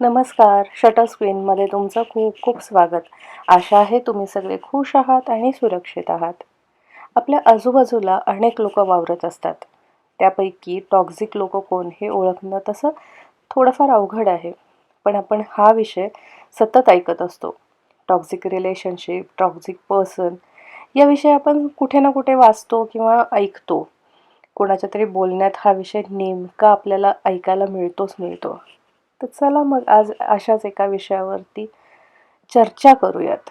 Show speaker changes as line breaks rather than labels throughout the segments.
नमस्कार शटर स्क्रीनमध्ये तुमचं खूप खूप स्वागत. आशा आहे तुम्ही सगळे खुश आहात आणि सुरक्षित आहात. आपल्या आजूबाजूला अनेक लोक वावरत असतात. त्यापैकी टॉक्झिक लोक कोण हे ओळखणं तसं थोडंफार अवघड आहे. पण आपण हा विषय सतत ऐकत असतो. टॉक्झिक रिलेशनशिप टॉक्झिक पर्सन याविषयी आपण कुठे ना कुठे वाचतो किंवा ऐकतो. कोणाच्या तरी बोलण्यात हा विषय नेमका आपल्याला ऐकायला मिळतोच मिळतो. तर चला मग आज अशाच एका विषयावरती चर्चा करूयात.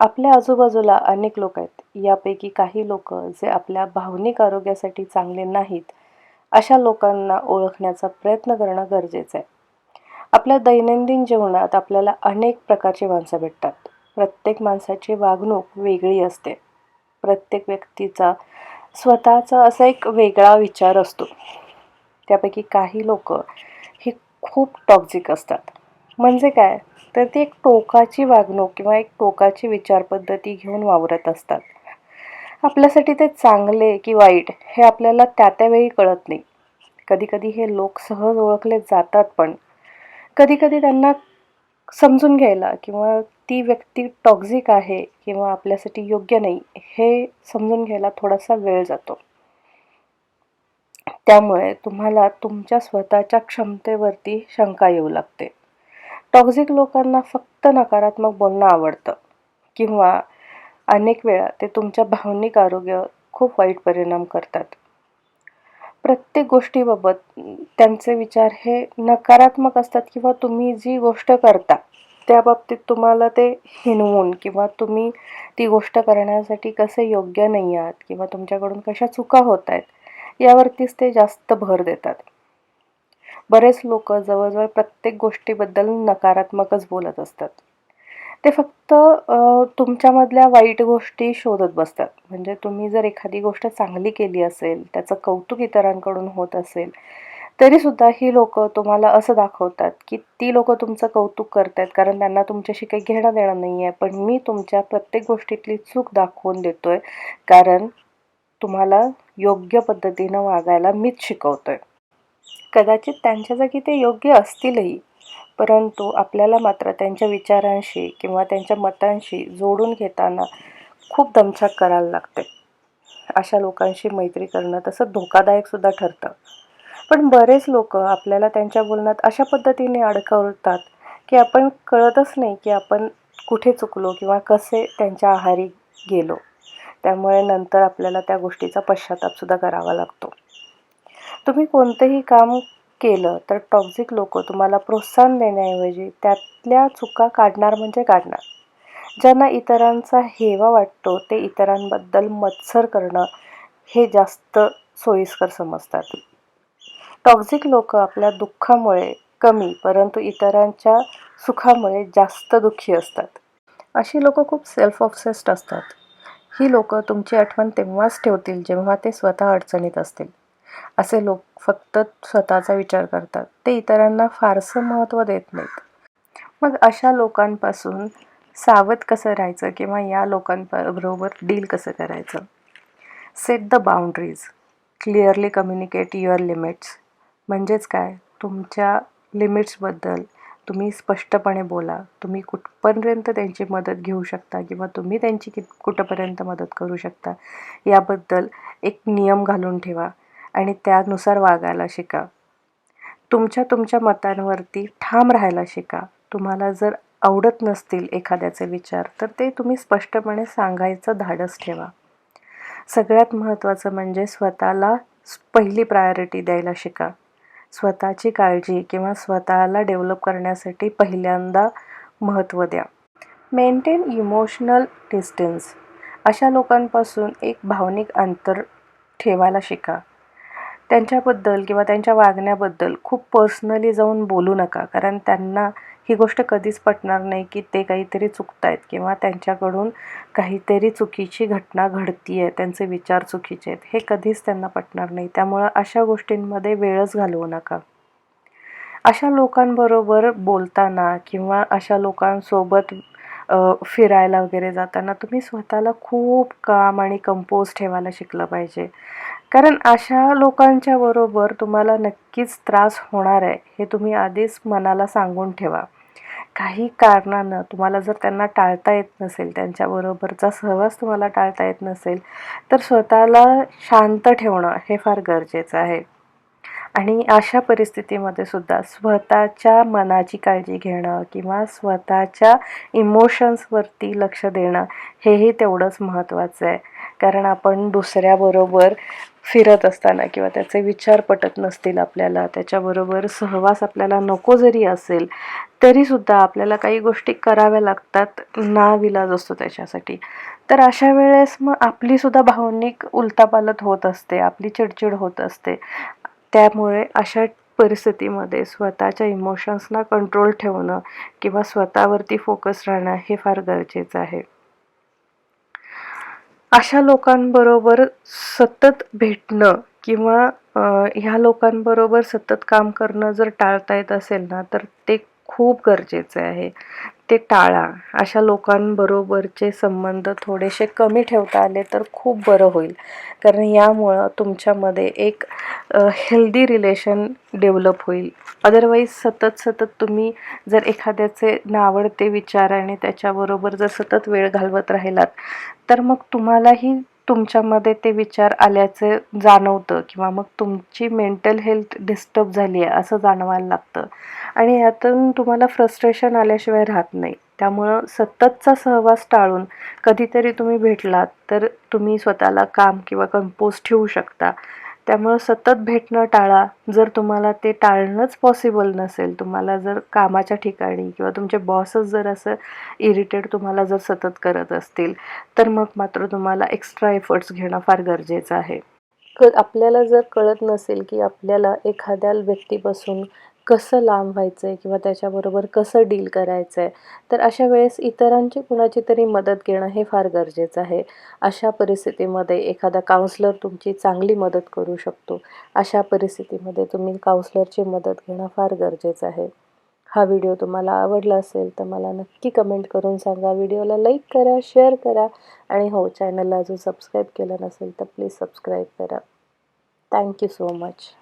आपल्या आजूबाजूला अनेक लोक आहेत. यापैकी काही लोक जे आपल्या भावनिक आरोग्यासाठी चांगले नाहीत अशा लोकांना ओळखण्याचा प्रयत्न करणं गरजेचं आहे. आपल्या दैनंदिन जीवनात आपल्याला अनेक प्रकारची माणसं भेटतात. प्रत्येक माणसाची वागणूक वेगळी असते. प्रत्येक व्यक्तीचा स्वतःचा असा एक वेगळा विचार असतो. त्यापैकी काही लोक खूप टॉक्झिक असतात. म्हणजे काय? तर ती एक टोकाची वागणूक किंवा एक टोकाची विचारपद्धती घेऊन वावरत असतात. आपल्यासाठी ते चांगले की वाईट हे आपल्याला त्या त्यावेळी कळत नाही. कधीकधी हे लोक सहज ओळखले जातात पण. कधीकधी त्यांना समजून घ्यायला किंवा ती व्यक्ती टॉक्झिक आहे किंवा आपल्यासाठी योग्य नाही हे समजून घ्यायला थोडासा वेळ जातो. त्यामुळे तुम्हाला तुमच्या स्वतःच्या क्षमतेवरती शंका येऊ लागते. टॉक्झिक लोकांना फक्त नकारात्मक बोलणं आवडतं किंवा अनेक वेळा ते तुमच्या भावनिक आरोग्य खूप वाईट परिणाम करतात. प्रत्येक गोष्टीबाबत त्यांचे विचार हे नकारात्मक असतात किंवा तुम्ही जी गोष्ट करता त्या बाबतीत तुम्हाला ते हिनवून किंवा तुम्ही ती गोष्ट करण्यासाठी कसे योग्य नाही आहात किंवा तुमच्याकडून कशा चुका होत आहेत यावरतीच ते जास्त भर देतात. बरेच लोक जवळजवळ प्रत्येक गोष्टीबद्दल नकारात्मकच बोलत असतात. ते फक्त तुमच्यामधल्या वाईट गोष्टी शोधत बसतात. म्हणजे तुम्ही जर एखादी गोष्ट चांगली केली असेल त्याचं कौतुक इतरांकडून होत असेल तरीसुद्धा ही लोक तुम्हाला असं दाखवतात की ती लोक तुमचं कौतुक करत आहेत कारण त्यांना तुमच्याशी काही घेणं देणं नाही आहे पण मी तुमच्या प्रत्येक गोष्टीतली चूक दाखवून देतो आहे कारण तुम्हाला योग्य पद्धतीनं वागायला मीच शिकवतो आहे कदाचित त्यांच्या जागी ते योग्य असतीलही परंतु आपल्याला मात्र त्यांच्या विचारांशी किंवा त्यांच्या मतांशी जोडून घेताना खूप दमछाक करायला लागते. अशा लोकांशी मैत्री करणं तसं धोकादायकसुद्धा ठरतं. पण बरेच लोक आपल्याला त्यांच्या बोलण्यात अशा पद्धतीने अडकवतात की आपण कळतच नाही की आपण कुठे चुकलो किंवा कसे त्यांच्या आहारी गेलो. त्यामुळे नंतर आपल्याला त्या गोष्टीचा पश्चातापसुद्धा करावा लागतो. तुम्ही कोणतंही काम केलं तर टॉक्झिक लोक तुम्हाला प्रोत्साहन देण्याऐवजी त्यातल्या चुका काढणार म्हणजे काढणार. ज्यांना इतरांचा हेवा वाटतो ते इतरांबद्दल मत्सर करणं हे जास्त सोयीस्कर समजतात. टॉक्झिक लोक आपल्या दुःखामुळे कमी परंतु इतरांच्या सुखामुळे जास्त दुःखी असतात. अशी लोक खूप सेल्फ ऑब्सेस्ड असतात. ही लोक तुमची आठवण तेव्हाच ठेवतील जेव्हा ते स्वतः अडचणीत असतील. असे लोक फक्त स्वतःचा विचार करतात. ते इतरांना फारसं महत्त्व देत नाहीत. मग अशा लोकांपासून सावध कसं राहायचं किंवा या लोकांबरोबर डील कसं करायचं? Set the boundaries clearly communicate your limits म्हणजेच काय? तुमच्या लिमिट्सबद्दल तुम्ही स्पष्टपणे बोला. तुम्ही कुठपर्यंत त्यांची मदत घेऊ शकता किंवा तुम्ही त्यांची कित कुठंपर्यंत मदत करू शकता याबद्दल एक नियम घालून ठेवा आणि त्यानुसार वागायला शिका. तुमच्या तुमच्या मतांवरती ठाम राहायला शिका. तुम्हाला जर आवडत नसतील एखाद्याचे विचार तर ते तुम्ही स्पष्टपणे सांगायचं धाडस ठेवा. सगळ्यात महत्त्वाचं म्हणजे स्वतःला पहिली प्रायोरिटी द्यायला शिका. स्वतःची काळजी किंवा स्वतःला डेव्हलप करण्यासाठी पहिल्यांदा महत्त्व द्या. मेंटेन इमोशनल डिस्टन्स अशा लोकांपासून एक भावनिक अंतर ठेवायला शिका. त्यांच्याबद्दल किंवा त्यांच्या वागण्याबद्दल खूप पर्सनली जाऊन बोलू नका कारण त्यांना ही गोष्ट कधीच पटणार नाही की ते काहीतरी चुकत आहेत किंवा त्यांच्याकडून काहीतरी चुकीची घटना घडती आहे त्यांचे विचार चुकीचे आहेत. हे कधीच त्यांना पटणार नाही. त्यामुळं अशा गोष्टींमध्ये वेळच घालवू नका. अशा लोकांबरोबर बोलताना किंवा अशा लोकांसोबत फिरायला वगैरे जाताना तुम्ही स्वतःला खूप काम आणि कंपोज ठेवायला शिकलं पाहिजे. कारण अशा लोकांच्या बरोबर तुम्हाला नक्कीच त्रास होणार आहे हे तुम्ही आधीच मनाला सांगून ठेवा. काही कारणानं तुम्हाला जर त्यांना टाळता येत नसेल त्यांच्याबरोबरचा सहवास तुम्हाला टाळता येत नसेल तर स्वतःला शांत ठेवणं हे फार गरजेचं आहे. आणि अशा परिस्थितीमध्ये सुद्धा स्वतःच्या मनाची काळजी घेणं किंवा स्वतःच्या इमोशन्सवरती लक्ष देणं हेही तेवढंच महत्त्वाचं आहे. कारण आपण दुसऱ्याबरोबर फिरत असताना किंवा त्याचे विचार पटत नसतील आपल्याला त्याच्याबरोबर सहवास आपल्याला नको जरी असेल तरीसुद्धा आपल्याला काही गोष्टी कराव्या लागतात नाविलाज असतो त्याच्यासाठी. तर अशा वेळेस मग आपलीसुद्धा भावनिक उलतापालत होत असते आपली चिडचिड होत असते. त्यामुळे अशा परिस्थितीमध्ये स्वतःच्या इमोशन्सना कंट्रोल ठेवणं किंवा स्वतःवरती फोकस राहणं हे फार गरजेचं आहे. अशा लोकांबरोबर सतत भेटणं किंवा ह्या लोकांबरोबर सतत काम करणं जर टाळता येत असेल ना तर ते खूप गरजेचं आहे. ते टाळा. अशा लोकांबरोबरचे संबंध थोडेसे कमी ठेवता आले तर खूप बरं होईल. कारण यामुळं तुमच्यामध्ये एक हेल्दी रिलेशन डेव्हलप होईल. अदरवाईज सतत सतत तुम्ही जर एखाद्याचे नावडते विचार आणि त्याच्याबरोबर जर सतत वेळ घालवत राहिलात तर मग तुम्हालाही तुमच्यामध्ये ते विचार आल्याचे जाणवतं किंवा मग तुमची मेंटल हेल्थ डिस्टर्ब झाली आहे असं जाणवायला लागतं. आणि यातून तुम्हाला फ्रस्ट्रेशन आल्याशिवाय राहत नाही. त्यामुळं सततचा सहवास टाळून कधीतरी तुम्ही भेटलात तर तुम्ही स्वतःला काम किंवा कंपोज ठेवू शकता. त्यामुळं सतत भेटणं टाळा. जर तुम्हाला ते टाळणंच पॉसिबल नसेल तुम्हाला जर कामाच्या ठिकाणी किंवा तुमचे बॉसच जर असं इरिटेट तुम्हाला जर सतत करत असतील तर मग मात्र तुम्हाला एक्स्ट्रा एफर्ट्स घेणं फार गरजेचं आहे. क आपल्याला जर कळत नसेल की आपल्याला एखाद्या व्यक्तीपासून कसं लांब व्हायचं आहे किंवा त्याच्याबरोबर कसं डील करायचं आहे तर अशा वेळेस इतरांची कुणाची तरी मदत घेणं हे फार गरजेचं आहे. अशा परिस्थितीमध्ये एखादा काउन्सलर तुमची चांगली मदत करू शकतो. अशा परिस्थितीमध्ये तुम्ही काउन्सलरची मदत घेणं फार गरजेचं आहे. हा व्हिडिओ तुम्हाला आवडला असेल तर मला नक्की कमेंट करून सांगा. व्हिडिओला लाईक करा शेअर करा आणि हो चॅनलला अजून सबस्क्राईब केलं नसेल तर प्लीज सबस्क्राईब करा. Thank you so much